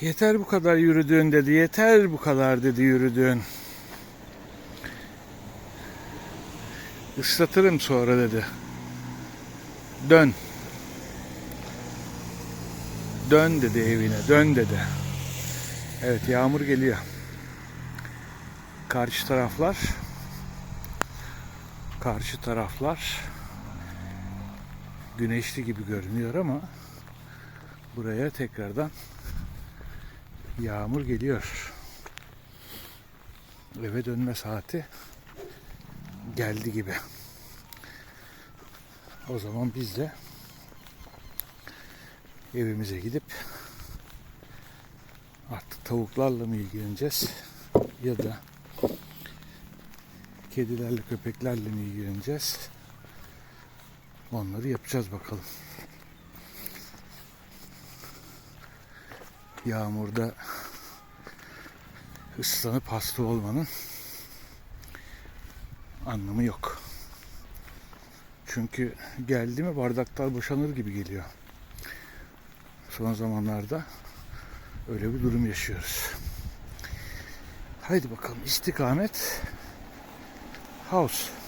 Yeter bu kadar yürüdüğün dedi. Yeter bu kadar dedi yürüdüğün. Islatırım sonra dedi. Dön. Dön dedi evine. Dön dedi. Evet yağmur geliyor. Karşı taraflar karşı taraflar güneşli gibi görünüyor ama buraya tekrardan yağmur geliyor. Eve dönme saati geldi gibi. O zaman biz de evimize gidip artık tavuklarla mı ilgileneceğiz ya da kedilerle köpeklerle mi ilgileneceğiz? Onları yapacağız bakalım. Yağmurda ıslanıp hasta olmanın anlamı yok. Çünkü geldi mi bardaklar boşanır gibi geliyor. Son zamanlarda öyle bir durum yaşıyoruz. Haydi bakalım istikamet House.